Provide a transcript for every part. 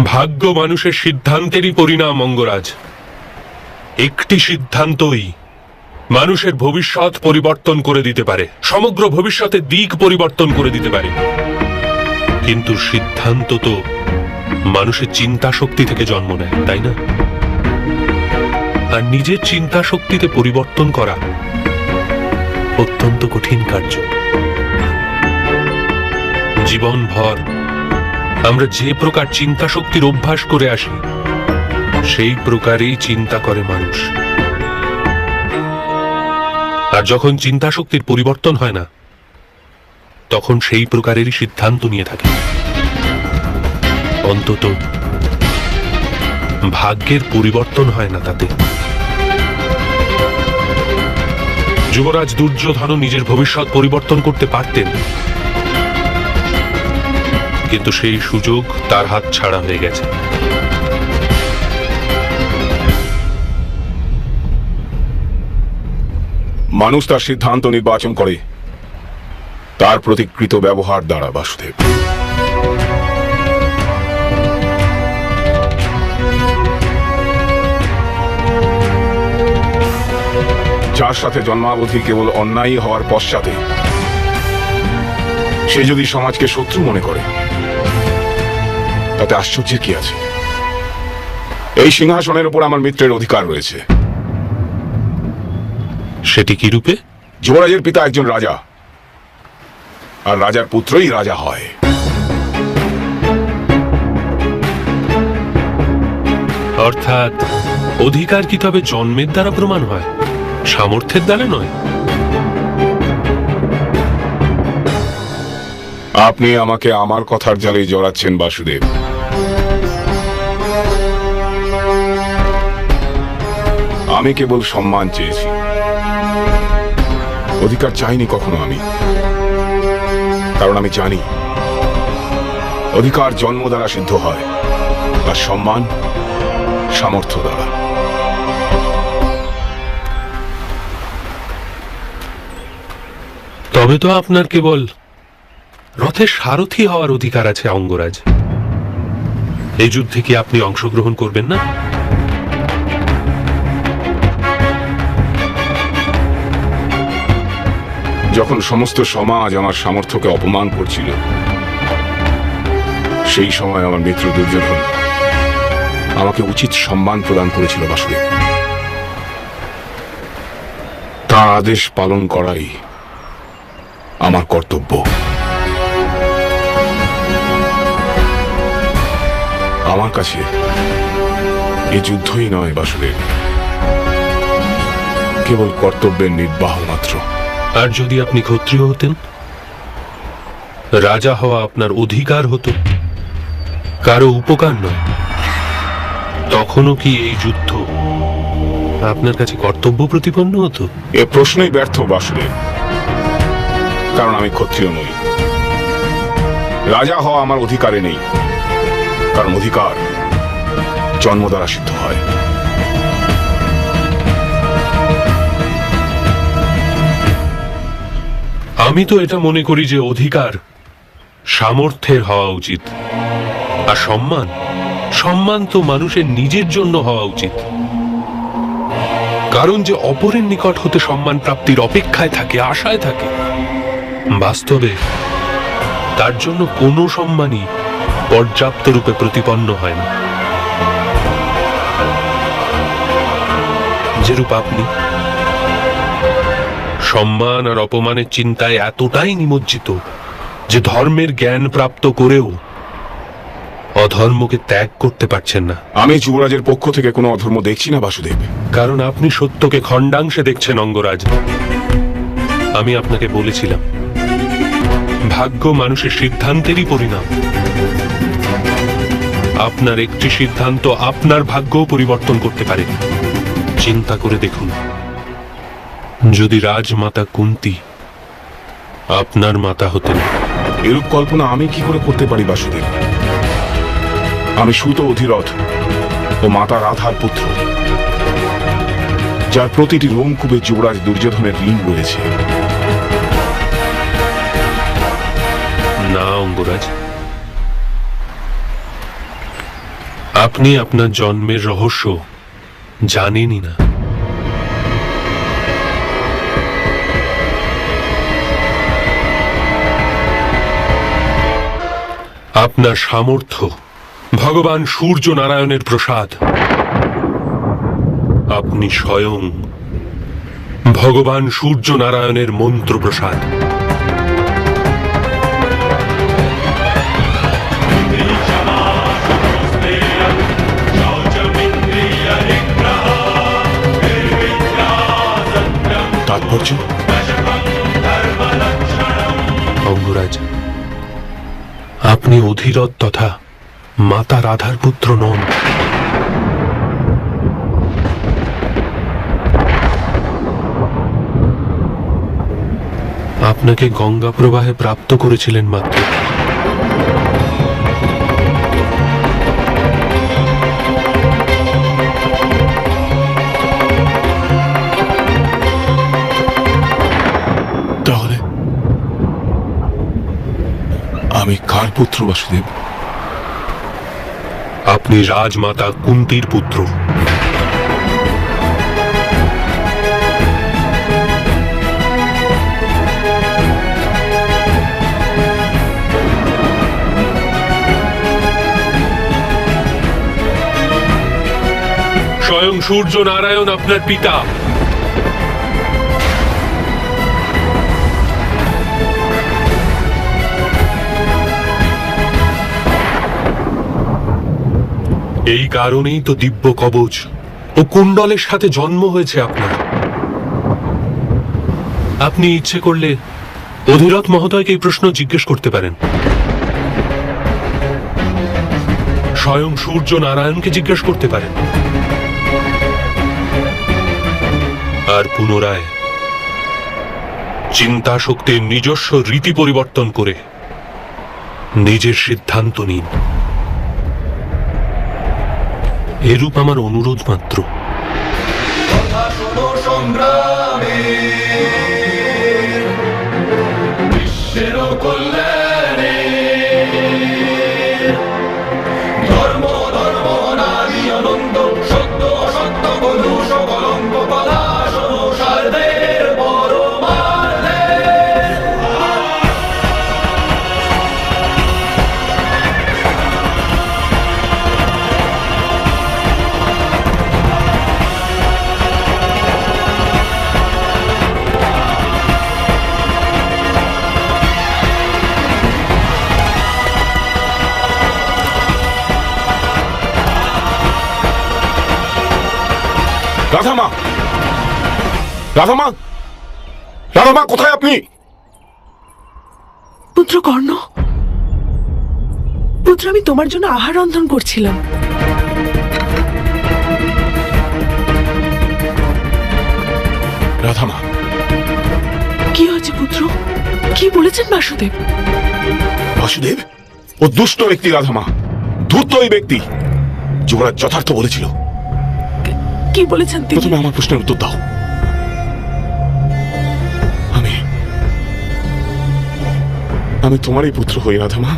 ভাগ্য মানুষের সিদ্ধান্তেরই পরিণাম, অঙ্গরাজ। একটি সিদ্ধান্তই মানুষের ভবিষ্যৎ পরিবর্তন করে দিতে পারে, সমগ্র ভবিষ্যতের দিক পরিবর্তন করে দিতে পারে। কিন্তু সিদ্ধান্ত তো মানুষের চিন্তা শক্তি থেকে জন্ম নেয়, তাই না? আর নিজের চিন্তা শক্তিতে পরিবর্তন করা অত্যন্ত কঠিন কার্য। জীবনভর আমরা যে প্রকার চিন্তা শক্তির অভ্যাস করে আসি, সেই প্রকারেই চিন্তা করে মানুষ। আর যখন চিন্তা শক্তির পরিবর্তন হয় না, তখন সেই প্রকারেরই সিদ্ধান্ত নিয়ে থাকে। অন্তত ভাগ্যের পরিবর্তন হয় না তাতে। যুবরাজ দুর্যোধনও নিজের ভবিষ্যৎ পরিবর্তন করতে পারতেন কিন্তু সেই সুযোগ তার হাত ছাড়া হয়ে গেছে। মানুষ তার সিদ্ধান্ত নির্বাচন করে। তার প্রতিকৃত ব্যবহার দ্বারা, বাসুদেব। যার সাথে জন্মাবধি কেবল অন্যায়ী হওয়ার পশ্চাতে সে যদি সমাজকে শত্রু মনে করে তাতে আশ্চর্যের কি আছে? এই সিংহাসনের উপর আমার মিত্রের অধিকার রয়েছে। সেটি কি রূপে? যুবরাজের পিতা একজন রাজা আর রাজার পুত্রই রাজা হয়। অর্থাৎ অধিকার কি তবে জন্মের দ্বারা প্রমাণ হয়? সামর্থ্যের দ্বারা নয়? আপনি আমাকে আমার কথার জালে জড়াচ্ছেন, বাসুদেব। আমি কেবল সম্মান চেয়েছি। অধিকার চাইনি কখনো আমি। কারণ আমি জানি, অধিকার জন্ম দ্বারা সিদ্ধ হয়, আর সম্মান সামর্থ্য দ্বারা। তবে তো আপনার কেবল রথের সারথি হওয়ার অধিকার আছে অঙ্গরাজ। এই যুদ্ধে কি আপনি অংশগ্রহণ করবেন না? যখন সমস্ত সমাজ আমার সামর্থ্যকে অপমান করছিল, সেই সময় আমার মিত্র দুর্যোধন আমাকে উচিত সম্মান প্রদান করেছিল বাসুদেব। তার আদেশ পালন করাই আমার কর্তব্য। আমার কাছে এই যুদ্ধই নয় বাসুদেব। কেবল কর্তব্যের নির্বাহ মাত্র। আর যদি আপনি ক্ষত্রিয় হতেন রাজা হওয়া আপনার অধিকার হতো কারও উপকার নয়। তখনও কি এই যুদ্ধ আপনার কাছে কর্তব্য প্রতিপন্ন হতো? এ প্রশ্নই ব্যর্থ বাসুদেব। কারণ আমি ক্ষত্রিয় নই। রাজা হওয়া আমার অধিকারে নেই। কারণ অধিকার জন্ম দ্বারা সিদ্ধ হয়। আমি তো এটা মনে করি যে অধিকার সামর্থ্যের হওয়া উচিত। আর সম্মান সম্মান তো মানুষের নিজের জন্য হওয়া উচিত। কারণ যে অপরের নিকট হতে সম্মান প্রাপ্তির অপেক্ষায় থাকে, আশায় থাকে, বাস্তবে তার জন্য কোনো সম্মানই পর্যাপ্ত রূপে প্রতিপন্ন হয় না। যেরূপ আপনি সম্মান আর অপমানের চিন্তায় এতটাই নিমজ্জিত যে ধর্মের জ্ঞান প্রাপ্ত করেও অধর্মকে ত্যাগ করতে পারছেন না। আমি যুবরাজের পক্ষ থেকে কোনো অধর্ম দেখছি না বাসুদেব। কারণ আপনি সত্যকে খণ্ডাংশে দেখছেন অঙ্গরাজ। আমি আপনাকে বলেছিলাম ভাগ্য মানুষের সিদ্ধান্তেরই পরিণাম। আপনার একটি সিদ্ধান্ত আপনার ভাগ্যও পরিবর্তন করতে পারে। চিন্তা করে দেখুন। যদি রাজমাতা কুন্তি আপনার মাতা হতেন। এরূপ কল্পনা আমি কি করে করতে পারি, বাসুদেব? আমি সুত অধিরথ ও মাতা রাধার পুত্র, যার প্রতিটি লোমকূপে যুবরাজ দুর্যোধনের ঋণ রয়েছে। না, অঙ্গরাজ। আপনি আপনার জন্মের রহস্য জানেনই না। আপনার সামর্থ্য, ভগবান সূর্য নারায়ণের প্রসাদ। আপনি স্বয়ং ভগবান সূর্য নারায়ণের মন্ত্র প্রসাদ তাৎপর্য অঙ্গরাজ, আপনি অধীরথ তথা মাতা রাধার পুত্র নন। আপনাকে গঙ্গা প্রবাহে প্রাপ্ত করেছিলেন মাত্র। আমি কার পুত্র বাসুদেব? আপনি রাজমাতা কুন্তির পুত্র। স্বয়ং সূর্য নারায়ণ আপনার পিতা। এই কারণেই তো দিব্য কবচ ও কুণ্ডলের সাথে জন্ম হয়েছে আপনার। আপনি ইচ্ছে করলে অধিরথ মহোদয়কে এই প্রশ্ন জিজ্ঞেস করতে পারেন। স্বয়ং সূর্য নারায়ণকে জিজ্ঞেস করতে পারেন। আর পুনরায় চিন্তা শক্তির নিজস্ব রীতি পরিবর্তন করে নিজের সিদ্ধান্ত নিন। এরূপ আমার অনুরোধ মাত্র। কথা রাধামা! রাধামা! রাধামা কোথায় আপনি? পুত্র কর্ণ পুত্র আমি তোমার জন্য আহার রন্ধন করছিলাম। রাধামা! কি হয়েছে পুত্র? কি বলেছেন বাসুদেব? বাসুদেব ও দুষ্ট ব্যক্তি রাধামা ধূর্ত ওই ব্যক্তি যুবরাজ যথার্থ বলেছিল। কি বলেছেন তিনি? প্রথমে আমার প্রশ্নের উত্তর দাও। আমি আমি তোমারই পুত্র হই রাধামা।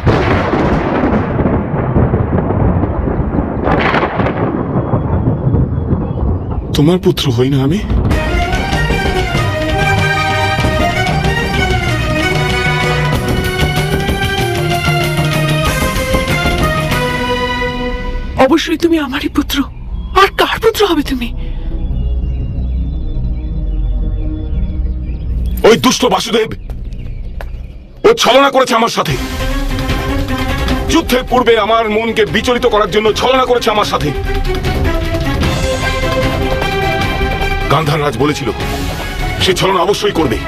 তোমার পুত্র হই না আমি? অবশ্যই তুমি আমারই পুত্র। পুত্র হবে তুমি। ওই দুষ্ট বাসুদেব, ও ছলনা করেছে আমার সাথে। যুদ্ধের পূর্বে আমার মনকে বিচলিত করার জন্য ছলনা করেছে আমার সাথে। গান্ধার রাজ বলেছিল, সে ছলনা অবশ্যই করবে।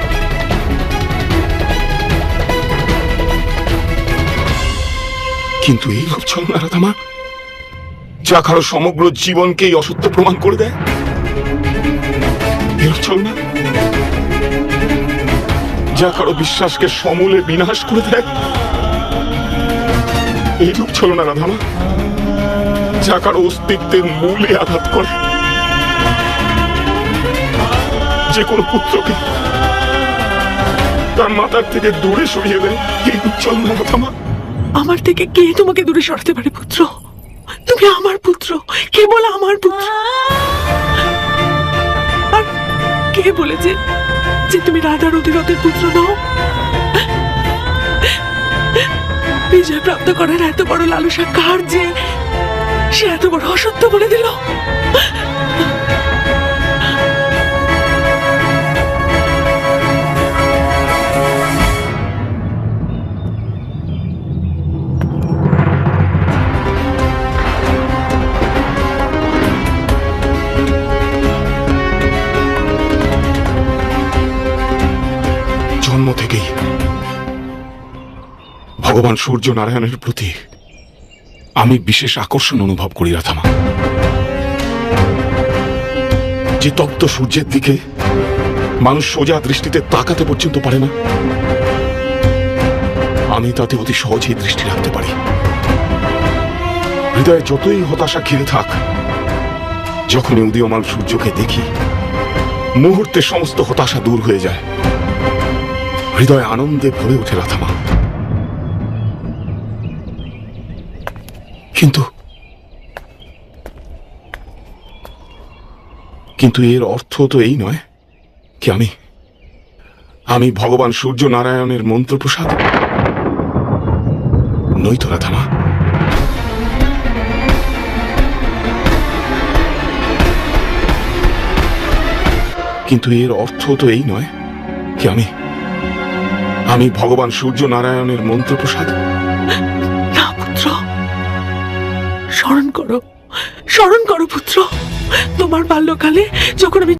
কিন্তু এই ছলনা রাধামা যা কারও সমগ্র জীবনকেই অসত্য প্রমাণ করে দেয়? যা কারও বিশ্বাসকে সমূলে বিনাশ করে দেয়? এইরূপ ছিল না, রাধামা। যা কারও অস্তিত্বের মূলে আঘাত করে। যে কোনো পুত্রকে তার মাতার থেকে দূরে সরিয়ে দেয়। এইরূপ চল না, রাধামা। আমার থেকে কে তোমাকে দূরে সরাতে পারে, পুত্র? আমার পুত্র, কেবল আমার পুত্র। কে বলেছে যে তুমি রাধার অধিরথের পুত্র নও? বিজয় প্রাপ্ত করার এত বড় লালসা কার যে সে এত বড় অসত্য বলে দিল? ভগবান সূর্য নারায়ণের প্রতি আমি বিশেষ আকর্ষণ অনুভব করি, রাধামা। যে তপ্ত সূর্যের দিকে মানুষ সোজা দৃষ্টিতে তাকাতে পর্যন্ত পারে না, আমি তাতে অতি সহজেই দৃষ্টি রাখতে পারি। হৃদয়ে যতই হতাশা ঘিরে থাক, যখনই উদীয়মান সূর্যকে দেখি, মুহূর্তে সমস্ত হতাশা দূর হয়ে যায়। হৃদয় আনন্দে ভরে ওঠে, রাধামা। কিন্তু কিন্তু এর অর্থ তো এই নয় কি আমি আমি ভগবান সূর্য নারায়ণের মন্ত্রপ্রসাদ? নই তো রাধামা। কিন্তু এর অর্থ তো এই নয় কি আমি? আমি ভগবান সূর্য নারায়ণের মন্ত্রপ্রসাদ। স্মরণ করো। স্মরণ করো পুত্র। তোমার বাল্যকালে যখন আমি